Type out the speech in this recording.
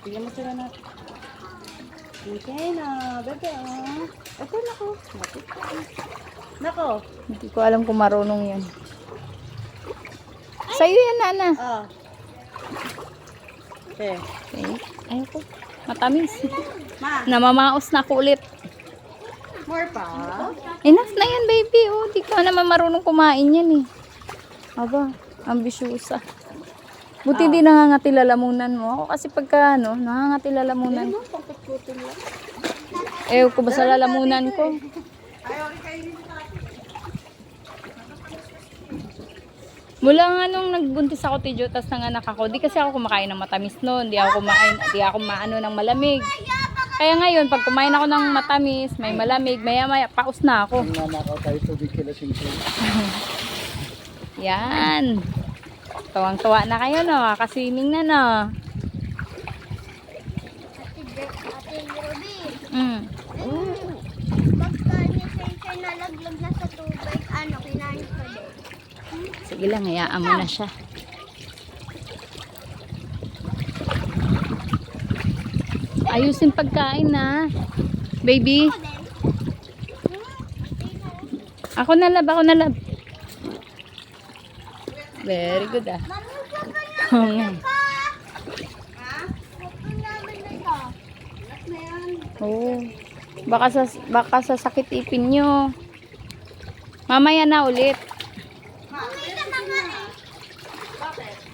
Tira natin. Okay na, bebe, oh. Ito, nako. Lapit ka. Nako. Hindi ko alam kung marunong yan. Sa'yo yan, Nana. Ah. Okay. Okay. Ayoko. Matamis. Ma, Namamaos na ako ulit. more pa. Enough na yan, baby. Oh, di ka naman marunong kumain yan eh. Aba, ambisyosa. Buti di nangangati lalamunan mo. Ako kasi pagka ano, nangangati lalamunan. Pangkutkutin lang. Eh, ko ba sa lalamunan ko? Mula nga nung nagbuntis ako, Tijo, tas nanganak ako, di kasi ako kumakain ng matamis noon. Di ako kumain, di ako maano ng malamig. Kaya ngayon, pag kumain ako ng matamis, may malamig, maya maya, paus na ako. Nanakaw tayo tubig kila singko. Yan. Tuwang-tuwa na kayo, no? Kaswimming na, no? Ate Ruby, Mm. pagka ni Sensei nalaglag na sa tubig, ano, kinain ko. Sige lang, hayaan mo na siya. Ayusin pagkain na. Baby. Ako na lab, ako na lab. Very good ah. Oo nga. Oo. Baka sa, baka sa sakit ipin nyo. Mamaya na ulit. Bakit?